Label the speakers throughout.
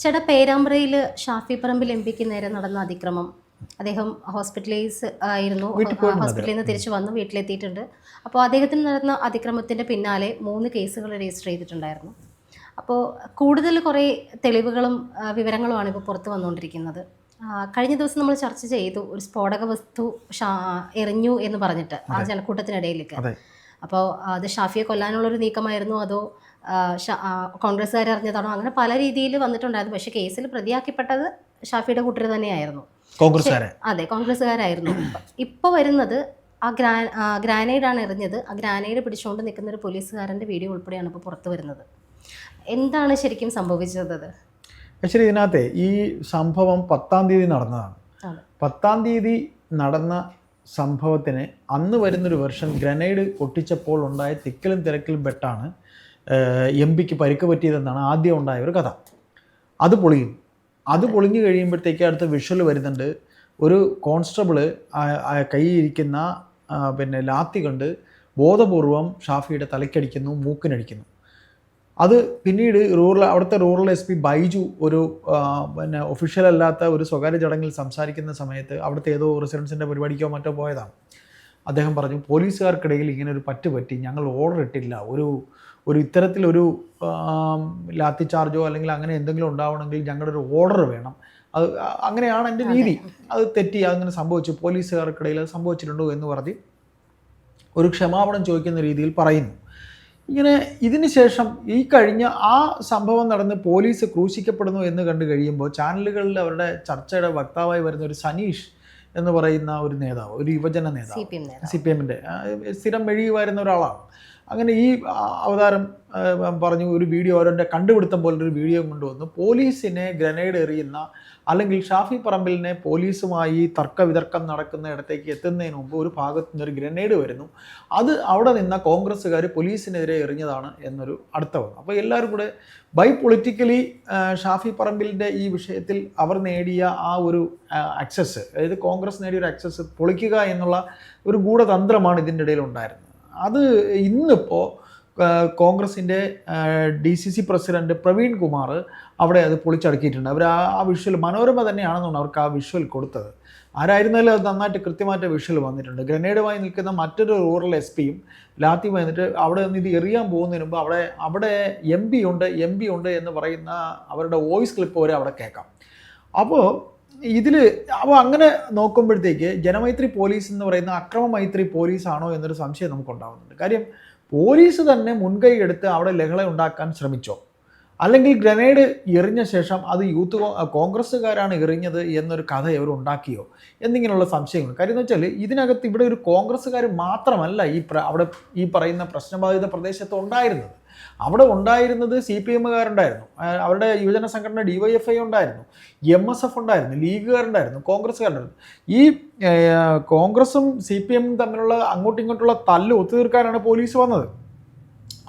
Speaker 1: ചേട്ടാ പേരാമ്പ്രയിൽ ഷാഫി പറമ്പിൽ എം പിക്ക് നേരെ നടന്ന അതിക്രമം. അദ്ദേഹം ഹോസ്പിറ്റലൈസ് ആയിരുന്നു. ഹോസ്പിറ്റലിൽ നിന്ന് തിരിച്ചു വന്നു വീട്ടിലെത്തിയിട്ടുണ്ട്. അപ്പോൾ അദ്ദേഹത്തിന് നടന്ന അതിക്രമത്തിന്റെ പിന്നാലെ മൂന്ന് കേസുകൾ രജിസ്റ്റർ ചെയ്തിട്ടുണ്ടായിരുന്നു. അപ്പോൾ കൂടുതൽ കുറേ തെളിവുകളും വിവരങ്ങളുമാണ് ഇപ്പോൾ പുറത്തു വന്നുകൊണ്ടിരിക്കുന്നത്. കഴിഞ്ഞ ദിവസം നമ്മൾ ചർച്ച ചെയ്തു ഒരു സ്ഫോടക വസ്തു എറിഞ്ഞു എന്ന് പറഞ്ഞിട്ട് ആ ജനക്കൂട്ടത്തിനിടയിലേക്ക്. അപ്പോൾ അത് ഷാഫിയെ കൊല്ലാനുള്ളൊരു നീക്കമായിരുന്നു അതോ കോൺഗ്രസ്സുകാർ അറിഞ്ഞതാണോ അങ്ങനെ പല രീതിയിൽ വന്നിട്ടുണ്ടായിരുന്നു. പക്ഷേ കേസിൽ പ്രതിയാക്കിപ്പെട്ടത് ഷാഫിയുടെ കൂട്ടർ തന്നെയായിരുന്നു.
Speaker 2: കോൺഗ്രസ്സുകാരെ.
Speaker 1: അതെ കോൺഗ്രസ്സുകാരായിരുന്നു. ഇപ്പോൾ വരുന്നത് ആ ഗ്രാ ഗ്രാനൈഡാണ് എറിഞ്ഞത്. ആ ഗ്രാനൈഡ് പിടിച്ചുകൊണ്ട് നിൽക്കുന്ന ഒരു പോലീസുകാരന്റെ വീഡിയോ ഉൾപ്പെടെയാണ് ഇപ്പോൾ പുറത്തു വരുന്നത്. എന്താണ് ശരിക്കും സംഭവിച്ചത്?
Speaker 2: ആക്ച്വലി ഇതിനകത്തെ ഈ സംഭവം പത്താം തീയതി നടന്നതാണ്. പത്താം തീയതി നടന്ന സംഭവത്തിന് അന്ന് വരുന്നൊരു വെർഷൻ ഗ്രനൈഡ് പൊട്ടിച്ചപ്പോൾ ഉണ്ടായ തിക്കലും തിരക്കിലും പെട്ടാണ് എം പിക്ക് പരിക്ക് പറ്റിയതെന്നാണ് ആദ്യം ഉണ്ടായ ഒരു കഥ. അത് പൊളിയും. അത് പൊളിഞ്ഞു കഴിയുമ്പോഴത്തേക്ക് അടുത്ത വിഷ്വൽ വരുന്നുണ്ട്. ഒരു കോൺസ്റ്റബിൾ കൈയിരിക്കുന്ന പിന്നെ ലാത്തി കണ്ട് ബോധപൂർവം ഷാഫിയുടെ തലയ്ക്കടിക്കുന്നു മൂക്കിനടിക്കുന്നു. അത് പിന്നീട് റൂറൽ അവിടുത്തെ റൂറൽ എസ് പി ബൈജു ഒരു പിന്നെ ഒഫീഷ്യൽ അല്ലാത്ത ഒരു സ്വകാര്യ ചടങ്ങിൽ സംസാരിക്കുന്ന സമയത്ത് അവിടുത്തെ ഏതോ റെസിഡൻസിന്റെ പരിപാടിക്കോ മറ്റോ പോയതാണ്. അദ്ദേഹം പറഞ്ഞു പോലീസുകാർക്കിടയിൽ ഇങ്ങനെ ഒരു പറ്റ് പറ്റി. ഞങ്ങൾ ഓർഡർ ഇട്ടില്ല. ഒരു ഒരു ഇത്തരത്തിലൊരു ലാത്തി ചാർജോ അല്ലെങ്കിൽ അങ്ങനെ എന്തെങ്കിലും ഉണ്ടാവണമെങ്കിൽ ഞങ്ങളുടെ ഒരു ഓർഡർ വേണം. അത് അങ്ങനെയാണ് എന്റെ രീതി. അത് തെറ്റി. അങ്ങനെ സംഭവിച്ചു. പോലീസുകാർക്കിടയിൽ അത് സംഭവിച്ചിട്ടുണ്ടോ എന്ന് പറഞ്ഞ് ഒരു ക്ഷമാപണം ചോദിക്കുന്ന രീതിയിൽ പറയുന്നു. ഇങ്ങനെ ഇതിന് ശേഷം ഈ കഴിഞ്ഞ ആ സംഭവം നടന്ന് പോലീസ് ക്രൂശിക്കപ്പെടുന്നു എന്ന് കണ്ടു കഴിയുമ്പോൾ ചാനലുകളിൽ അവരുടെ ചർച്ചയുടെ വക്താവായി വരുന്ന ഒരു സനീഷ് എന്ന് പറയുന്ന ഒരു നേതാവ് ഒരു യുവജന നേതാവ്. സി പി എമ്മിന്റെ സ്ഥിരം മെഴുകി വരുന്ന ഒരാളാണ്. അങ്ങനെ ഈ അവതാരം പറഞ്ഞു ഒരു വീഡിയോ അവരുടെ കണ്ടുപിടുത്തം പോലൊരു വീഡിയോ കൊണ്ടുവന്നു. പോലീസിനെ ഗ്രനേഡ് എറിയുന്ന അല്ലെങ്കിൽ ഷാഫി പറമ്പിലിനെ പോലീസുമായി തർക്ക വിതർക്കം നടക്കുന്ന ഇടത്തേക്ക് എത്തുന്നതിന് മുമ്പ് ഒരു ഭാഗത്തു നിന്നൊരു ഗ്രനേഡ് വരുന്നു. അത് അവിടെ നിന്ന കോൺഗ്രസ്സുകാർ പോലീസിനെതിരെ എറിഞ്ഞതാണ് എന്നൊരു അടുത്ത വന്നു. അപ്പോൾ എല്ലാവരും കൂടെ ബൈ പൊളിറ്റിക്കലി ഷാഫി പറമ്പിലിന്റെ ഈ വിഷയത്തിൽ അവർ നേടിയ ആ ഒരു അക്സസ് അതായത് കോൺഗ്രസ് നേടിയ ഒരു അക്സസ് പൊളിക്കുക എന്നുള്ള ഒരു ഗൂഢതന്ത്രമാണ് ഇതിന്റെ ഇടയിൽ ഉണ്ടായിരുന്നത്. അത് ഇന്നിപ്പോൾ കോൺഗ്രസിന്റെ D C C president Praveen Kumar അവിടെ അത് പൊളിച്ചടക്കിയിട്ടുണ്ട്. അവർ ആ ആ വിഷ്വൽ മനോരമ തന്നെയാണെന്നാണ് അവർക്ക് ആ വിഷ്വൽ കൊടുത്തത്. ആരായിരുന്നാലും അത് നന്നായിട്ട് കൃത്യമായിട്ട് വിഷ്വൽ വന്നിട്ടുണ്ട്. ഗ്രനേഡുമായി നിൽക്കുന്ന മറ്റൊരു റൂറൽ എസ് പിയും ലാത്തി വന്നിട്ട് അവിടെ നിന്ന് ഇത് എറിയാൻ പോകുന്നതിന് മുമ്പ് അവിടെ അവിടെ എം പി ഉണ്ട് എം പി ഉണ്ട് എന്ന് പറയുന്ന അവരുടെ വോയിസ് ക്ലിപ്പ് വരെ അവിടെ കേൾക്കാം. അപ്പോൾ ഇതിൽ അപ്പോൾ അങ്ങനെ നോക്കുമ്പോഴത്തേക്ക് ജനമൈത്രി പോലീസ് എന്ന് പറയുന്ന അക്രമ മൈത്രി പോലീസാണോ എന്നൊരു സംശയം നമുക്ക് നമുക്കുണ്ടാകുന്നുണ്ട് കാര്യം പോലീസ് തന്നെ മുൻകൈ എടുത്ത് അവിടെ ലഹള ഉണ്ടാക്കാൻ ശ്രമിച്ചോ? അല്ലെങ്കിൽ ഗ്രനേഡ് എറിഞ്ഞ ശേഷം അത് യൂത്ത് കോൺഗ്രസ്സുകാരാണ് എറിഞ്ഞത് എന്നൊരു കഥ ഇവർ ഉണ്ടാക്കിയോ? എന്നിങ്ങനെയുള്ള സംശയങ്ങൾ. കാര്യം എന്ന് വെച്ചാൽ ഇതിനകത്ത് ഇവിടെ ഒരു കോൺഗ്രസ്സുകാർ മാത്രമല്ല ഈ അവിടെ ഈ പറയുന്ന പ്രശ്നബാധിത പ്രദേശത്ത് ഉണ്ടായിരുന്നത്. അവിടെ ഉണ്ടായിരുന്നത് സി പി എമ്മുകാരുണ്ടായിരുന്നു. അവരുടെ യുവജന സംഘടന ഡി വൈ എഫ് ഐ ഉണ്ടായിരുന്നു. എം എസ് എഫ് ഉണ്ടായിരുന്നു ലീഗുകാരുണ്ടായിരുന്നു കോൺഗ്രസ്സുകാരുണ്ടായിരുന്നു. ഈ കോൺഗ്രസും സി പി എമ്മും തമ്മിലുള്ള അങ്ങോട്ടും ഇങ്ങോട്ടുള്ള തല്ല് ഒത്തുതീർക്കാനാണ് പോലീസ് വന്നത്.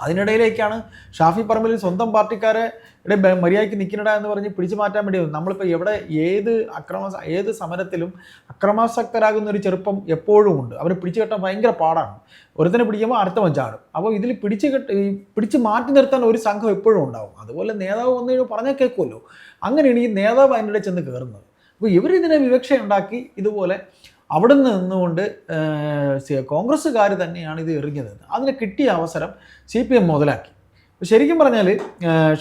Speaker 2: അതിനിടയിലേക്കാണ് ഷാഫി പറമ്പിൽ സ്വന്തം പാർട്ടിക്കാരെ മര്യാദയ്ക്ക് നിൽക്കണട എന്ന് പറഞ്ഞ് പിടിച്ചു മാറ്റാൻ വേണ്ടി. നമ്മളിപ്പോൾ എവിടെ ഏത് അക്രമ ഏത് സമരത്തിലും അക്രമാസക്തരാകുന്ന ഒരു ചെറുപ്പം എപ്പോഴും ഉണ്ട്. അവരെ പിടിച്ചു കെട്ടാൻ ഭയങ്കര പാടാണ്. ഒരുത്തനെ പിടിക്കുമ്പോൾ അടുത്ത ചാടും അപ്പോൾ ഇതിൽ പിടിച്ചു കെട്ട് പിടിച്ച് മാറ്റി നിർത്താൻ ഒരു സംഘം എപ്പോഴും ഉണ്ടാവും. അതുപോലെ നേതാവ് വന്നു കഴിഞ്ഞാൽ പറഞ്ഞാൽ കേൾക്കുമല്ലോ. അങ്ങനെയാണ് ഈ നേതാവ് അതിനിടെ ചെന്ന് കയറുന്നത്. അപ്പോൾ ഇവരിതിനെ വിവക്ഷ ഉണ്ടാക്കി ഇതുപോലെ അവിടെ നിന്ന് നിന്നുകൊണ്ട് കോൺഗ്രസ്സുകാർ തന്നെയാണ് ഇത് എറിഞ്ഞത്. അതിന് കിട്ടിയ അവസരം സി പി എം മുതലാക്കി. ശരിക്കും പറഞ്ഞാൽ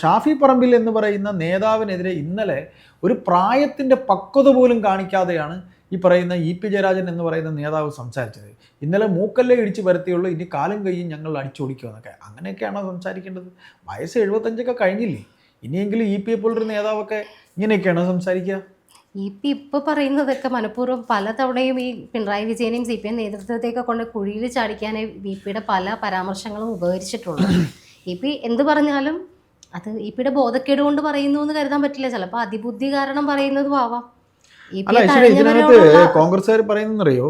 Speaker 2: ഷാഫി പറമ്പിൽ എന്ന് പറയുന്ന നേതാവിനെതിരെ ഇന്നലെ ഒരു പ്രായത്തിന്റെ പക്വത പോലും കാണിക്കാതെയാണ് ഈ പറയുന്ന ഇ പി ജയരാജൻ എന്ന് പറയുന്ന നേതാവ് സംസാരിച്ചത്. ഇന്നലെ മൂക്കല്ലേ ഇടിച്ച് വരുത്തിയുള്ളൂ ഇനി കാലും കൈയും ഞങ്ങൾ അടിച്ചോടിക്കുമെന്നൊക്കെ അങ്ങനെയൊക്കെയാണോ സംസാരിക്കേണ്ടത്? വയസ്സ് എഴുപത്തഞ്ചൊക്കെ കഴിഞ്ഞില്ലേ? ഇനിയെങ്കിലും ഇ പി എ പോലൊരു നേതാവൊക്കെ ഇങ്ങനെയൊക്കെയാണോ സംസാരിക്കുക?
Speaker 1: ഇ പി ഇപ്പോൾ പറയുന്നതൊക്കെ മനഃപൂർവം പലതവണയും ഈ പിണറായി വിജയനെയും സി പി എം നേതൃത്വത്തെയൊക്കെ കൊണ്ട് കുഴിയിൽ ചാടിക്കാനേ ബി പിയുടെ പല പരാമർശങ്ങളും ഉപകരിച്ചിട്ടുണ്ട്. ഇ പി എന്ത് പറഞ്ഞാലും അത് ഇ പിയുടെ ബോധക്കേട് കൊണ്ട് പറയുന്നു എന്ന് കരുതാൻ പറ്റില്ല. ചിലപ്പോൾ അതിബുദ്ധി കാരണം പറയുന്നതും ആവാം
Speaker 2: ഇതിനകത്ത് കോൺഗ്രസ്സുകാർ പറയുന്നറിയോ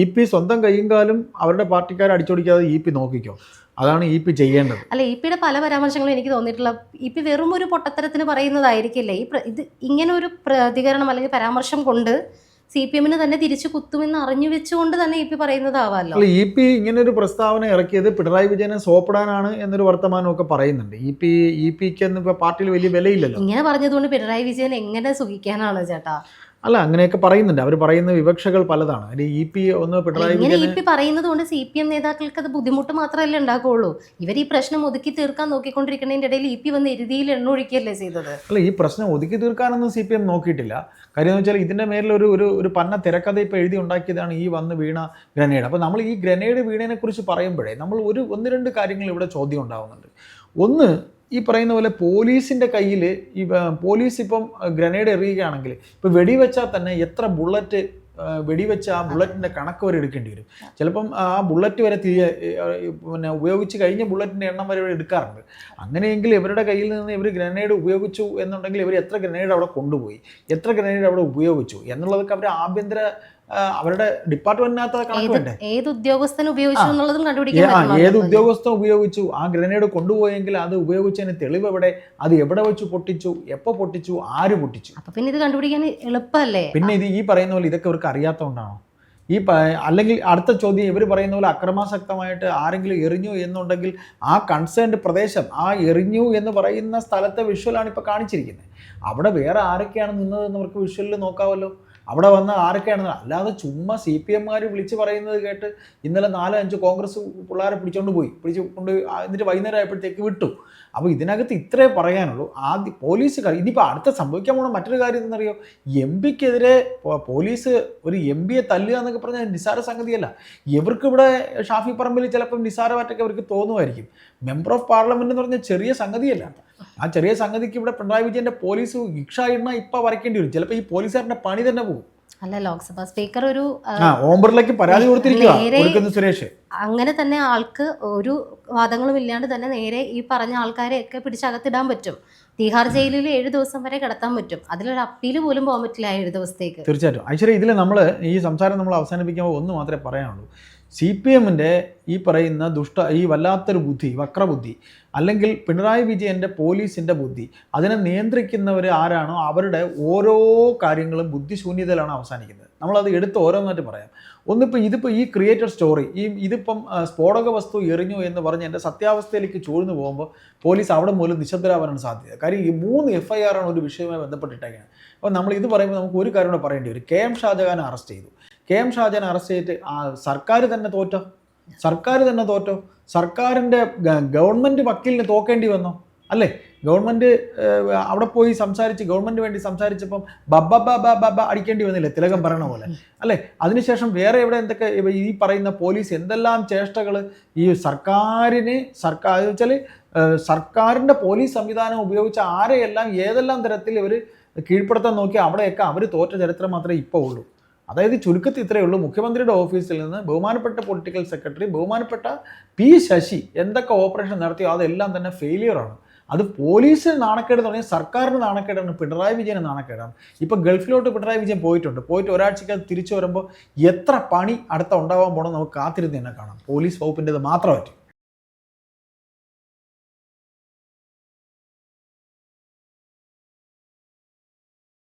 Speaker 2: ഇ പി സ്വന്തം കൈയും കാലും അവരുടെ പാർട്ടിക്കാരെ അടിച്ചോടിക്കാതെ ഇ പി നോക്കിക്കോ. അതാണ് ഇ പി ചെയ്യേണ്ടത്.
Speaker 1: അല്ല ഇ പിയുടെ പല പരാമർശങ്ങളും എനിക്ക് തോന്നിയിട്ടുള്ള ഇ പി വെറും ഒരു പൊട്ടത്തരത്തിന് പറയുന്നതായിരിക്കില്ല? ഈ ഇത് ഇങ്ങനെ ഒരു പ്രതികരണം അല്ലെങ്കിൽ പരാമർശം കൊണ്ട് സി പി എമ്മിന് തന്നെ തിരിച്ചു കുത്തുമെന്ന് അറിഞ്ഞു വെച്ചുകൊണ്ട് തന്നെ ഇ പി പറയുന്നതാവാമല്ലോ
Speaker 2: അല്ല ഇ പി ഇങ്ങനെ ഒരു പ്രസ്താവന ഇറക്കിയത് പിണറായി വിജയനെ സോപ്പിടാനാണ് എന്നൊരു വർത്തമാനമൊക്കെ പറയുന്നുണ്ട്. ഇ പി ഇ പിക്ക് പാർട്ടിയിൽ വലിയ വിലയില്ലല്ലോ.
Speaker 1: ഇങ്ങനെ പറഞ്ഞതുകൊണ്ട് പിണറായി വിജയൻ എങ്ങനെ സുഖിക്കാനാണ് ചേട്ടാ?
Speaker 2: അല്ല അങ്ങനെയൊക്കെ പറയുന്നുണ്ട്. അവർ പറയുന്ന വിവക്ഷകൾ പലതാണ്. അതിൽ ഇ പി ഒന്ന് പിണറായി
Speaker 1: ഇങ്ങനെ ഇ
Speaker 2: വിജയനെ
Speaker 1: പി പറയുന്നത് കൊണ്ട് സി പി എം നേതാക്കൾക്ക് അത് ബുദ്ധിമുട്ട് മാത്രമല്ലേ ഉണ്ടാക്കുകയുള്ളൂ ഇവർ ഈ പ്രശ്നം ഒതുക്കി തീർക്കാൻ നോക്കിക്കൊണ്ടിരിക്കുന്നതിന്റെ ഇടയിൽ ഇ പി വന്ന് എരുതിയിൽ എണ്ണൊഴിക്കുകയല്ലേ ചെയ്തത്?
Speaker 2: അല്ല ഈ പ്രശ്നം ഒതുക്കി തീർക്കാനൊന്നും സി പി എം നോക്കിയിട്ടില്ല. കാര്യം എന്ന് വെച്ചാൽ ഇതിന്റെ മേലിൽ ഒരു ഒരു ഒരു പന്ന തിരക്കഥ ഇപ്പോൾ എഴുതി ഉണ്ടാക്കിയതാണ് ഈ വന്ന് വീണ ഗ്രനേഡ്. അപ്പോൾ നമ്മൾ ഈ ഗ്രനേഡ് വീണതിനെ കുറിച്ച് പറയുമ്പോഴേ നമ്മൾ ഒരു ഒന്ന് രണ്ട് കാര്യങ്ങൾ ഇവിടെ ചോദ്യം ഉണ്ടാവുന്നുണ്ട്. ഒന്ന് ഈ പറയുന്ന പോലെ പോലീസിന്റെ കയ്യിൽ ഈ പോലീസ് ഇപ്പം ഗ്രനേഡ് എറിയുകയാണെങ്കിൽ ഇപ്പോൾ വെടിവെച്ചാൽ തന്നെ എത്ര ബുള്ളറ്റ് വെടിവെച്ച് ആ ബുള്ളറ്റിന്റെ കണക്ക് വരെ എടുക്കേണ്ടി വരും. ചിലപ്പം ആ ബുള്ളറ്റ് വരെ തിരികെ പിന്നെ ഉപയോഗിച്ച് കഴിഞ്ഞ ബുള്ളറ്റിന്റെ എണ്ണം വരെ എടുക്കാറുണ്ട്. അങ്ങനെയെങ്കിൽ ഇവരുടെ കയ്യിൽ നിന്ന് ഇവർ ഗ്രനേഡ് ഉപയോഗിച്ചു എന്നുണ്ടെങ്കിൽ ഇവർ എത്ര ഗ്രനേഡ് അവിടെ കൊണ്ടുപോയി? എത്ര ഗ്രനേഡ് അവിടെ ഉപയോഗിച്ചു? എന്നുള്ളതൊക്കെ അവർ ആഭ്യന്തര അവരുടെ ഡിപ്പാർട്ട്മെന്റിനകത്ത് കണക്ക്
Speaker 1: ഏത്
Speaker 2: വേണ്ടേ?
Speaker 1: ഏത് ഉദ്യോഗസ്ഥൻ ഉപയോഗിച്ചു എന്നുള്ളതും കണ്ടുപിടിക്കാൻ
Speaker 2: ആ, ഏത് ഉദ്യോഗസ്ഥൻ ഉപയോഗിച്ചു ആ ഗ്രനേഡ് കൊണ്ടുപോയെങ്കിൽ അത് ഉപയോഗിച്ചതിന് തെളിവ് എവിടെ അത് എവിടെ വെച്ച് പൊട്ടിച്ചു എപ്പോ പൊട്ടിച്ചു ആര് പൊട്ടിച്ചു?
Speaker 1: അപ്പൊ പിന്നെ ഇത് കണ്ടുപിടിക്കാൻ എളുപ്പമല്ലേ?
Speaker 2: പിന്നെ ഇത് ഈ പറയുന്ന പോലെ ഇതൊക്കെ ഇവർക്ക് അറിയാത്തതുകൊണ്ടാണോ ഈ അല്ലെങ്കിൽ അടുത്ത ചോദ്യം ഇവർ പറയുന്ന പോലെ അക്രമാസക്തമായിട്ട് ആരെങ്കിലും എറിഞ്ഞു എന്നുണ്ടെങ്കിൽ ആ കൺസേൺഡ് പ്രദേശം ആ എറിഞ്ഞു എന്ന് പറയുന്ന സ്ഥലത്തെ വിഷ്വലാണ് ഇപ്പോൾ കാണിച്ചിരിക്കുന്നത്. അവിടെ വേറെ ആരൊക്കെയാണ് നിന്നതെന്ന് അവർക്ക് വിഷ്വലിൽ നോക്കാമല്ലോ അവിടെ വന്ന ആരൊക്കെയാണെന്ന് അല്ലാതെ ചുമ്മാ സി പി എംമാർ വിളിച്ച് പറയുന്നത് കേട്ട് ഇന്നലെ നാലോ അഞ്ച് കോൺഗ്രസ് പിള്ളേരെ പിടിച്ചുകൊണ്ട് പോയി. പിടിച്ച് കൊണ്ട് എന്നിട്ട് വൈകുന്നേരം ആയപ്പോഴത്തേക്ക് വിട്ടു. അപ്പോൾ ഇതിനകത്ത് ഇത്രേ പറയാനുള്ളൂ. ആദ്യം പോലീസ് ഇനിയിപ്പോൾ അടുത്ത സംഭവിക്കാൻ പോണ മറ്റൊരു കാര്യം എന്തെന്നറിയോ എം പിക്കെതിരെ പോലീസ് ഒരു എം പിയെ തല്ലുക എന്നൊക്കെ പറഞ്ഞാൽ നിസ്സാര സംഗതിയല്ല. ഇവർക്ക് ഇവിടെ ഷാഫി പറമ്പിൽ ചിലപ്പം നിസ്സാരമായിട്ടൊക്കെ അവർക്ക് തോന്നുമായിരിക്കും. മെമ്പർ ഓഫ് പാർലമെന്റ് എന്ന് പറഞ്ഞാൽ ചെറിയ സംഗതിയല്ല. ആ ചെറിയ സംഗതിക്ക് ഇവിടെ പിണറായി വിജയന്റെ പോലീസ് ഇക്ഷ ഇണ്ണ ഇപ്പം വരയ്ക്കേണ്ടി വരും. ചിലപ്പോൾ ഈ പോലീസുകാരന്റെ പണി തന്നെ പോകും.
Speaker 1: അല്ല ലോക്സഭാ സ്പീക്കർ ഒരു ആ,
Speaker 2: ആ ഓം ബിർളയ്ക്ക് പരാതി കൊടുത്തിരിക്കുക. സുരേഷ്.
Speaker 1: അങ്ങനെ തന്നെ ആൾക്ക് ഒരു വാദങ്ങളും ഇല്ലാണ്ട് തന്നെ നേരെ ഈ പറഞ്ഞ ആൾക്കാരെ ഒക്കെ പിടിച്ചകത്തിടാൻ പറ്റും. തീഹാർ ജയിലിൽ ഏഴ് ദിവസം വരെ കിടത്താൻ പറ്റും. അതിലൊരു അപ്പീൽ പോലും പോകാൻ പറ്റില്ല ഏഴ് ദിവസത്തേക്ക്.
Speaker 2: തീർച്ചയായിട്ടും. ഐശ്വര്യ ഇതിൽ നമ്മൾ ഈ സംസാരം നമ്മൾ അവസാനിപ്പിക്കുമ്പോൾ ഒന്ന് മാത്രമേ പറയാനുള്ളൂ. സി പി എമ്മിന്റെ ഈ പറയുന്ന ദുഷ്ട ഈ വല്ലാത്തൊരു ബുദ്ധി വക്രബുദ്ധി അല്ലെങ്കിൽ പിണറായി വിജയന്റെ പോലീസിന്റെ ബുദ്ധി അതിനെ നിയന്ത്രിക്കുന്നവർ ആരാണോ അവരുടെ ഓരോ കാര്യങ്ങളും ബുദ്ധിശൂന്യതയിലാണ് അവസാനിക്കുന്നത്. നമ്മളത് എടുത്ത് ഓരോന്നായിട്ട് പറയാം. ഒന്നിപ്പോൾ ഇതിപ്പോൾ ഈ ക്രിയേറ്റഡ് സ്റ്റോറി ഈ ഇതിപ്പം സ്ഫോടക വസ്തു എറിഞ്ഞു എന്ന് പറഞ്ഞ് എന്റെ സത്യാവസ്ഥയിലേക്ക് ചൂഴ്ന്നു പോകുമ്പോൾ പോലീസ് അവിടെ മൂലം നിശബ്ദരാവാനാണ് സാധ്യത. കാര്യം ഈ മൂന്ന് എഫ് ഐ ആർ ആണ് ഒരു വിഷയവുമായി ബന്ധപ്പെട്ടിട്ടേക്കാണ് അപ്പോൾ നമ്മൾ ഇത് പറയുമ്പോൾ നമുക്ക് ഒരു കാര്യം കൂടെ പറയേണ്ടി വരും. കെ എം ഷാജഹാനെ അറസ്റ്റ് ചെയ്തു. കെ എം ഷാജൻ അറസ്റ്റ് ചെയ്തിട്ട് സർക്കാർ തന്നെ തോറ്റോ? സർക്കാർ തന്നെ തോറ്റോ? സർക്കാരിന്റെ ഗവൺമെന്റ് വക്കീലിന് തോക്കേണ്ടി വന്നോ? അല്ലേ? ഗവൺമെന്റ് അവിടെ പോയി സംസാരിച്ച് ഗവൺമെന്റ് വേണ്ടി സംസാരിച്ചപ്പം ബബ്ബ ബബ ബബ അടിക്കേണ്ടി വന്നില്ലേ? തിലകം പറയണ പോലെ. അല്ലേ? അതിനുശേഷം വേറെ എവിടെ എന്തൊക്കെ ഈ പറയുന്ന പോലീസ് എന്തെല്ലാം ചേഷ്ടകൾ ഈ സർക്കാരിന് സർക്കാർ വെച്ചാൽ സർക്കാരിന്റെ പോലീസ് സംവിധാനം ഉപയോഗിച്ച് ആരെയെല്ലാം ഏതെല്ലാം തരത്തിൽ ഇവർ കീഴ്പ്പെടുത്താൻ നോക്കി അവിടെയൊക്കെ അവർ തോറ്റ ചരിത്രം മാത്രമേ ഇപ്പോൾ ഉള്ളൂ. അതായത് ചുരുക്കത്തിൽ ഇത്രയേ ഉള്ളൂ. മുഖ്യമന്ത്രിയുടെ ഓഫീസിൽ നിന്ന് ബഹുമാനപ്പെട്ട പൊളിറ്റിക്കൽ സെക്രട്ടറി ബഹുമാനപ്പെട്ട പി ശശി എന്തൊക്കെ ഓപ്പറേഷൻ നടത്തിയോ അതെല്ലാം തന്നെ ഫെയിലിയറാണ് അത് പോലീസിന് നാണക്കേട് തുടങ്ങിയ സർക്കാരിന് നാണക്കേടാണ് പിണറായി വിജയന് നാണക്കേടാണ്. ഇപ്പം ഗൾഫിലോട്ട് പിണറായി വിജയൻ പോയിട്ടുണ്ട്. പോയിട്ട് ഒരാഴ്ചയ്ക്ക് തിരിച്ചു വരുമ്പോൾ എത്ര പണി അടുത്ത ഉണ്ടാവാൻ പോകണം നമുക്ക് കാത്തിരുന്ന് തന്നെ കാണാം. പോലീസ് വകുപ്പിന്റെത് മാത്രമായിട്ട്.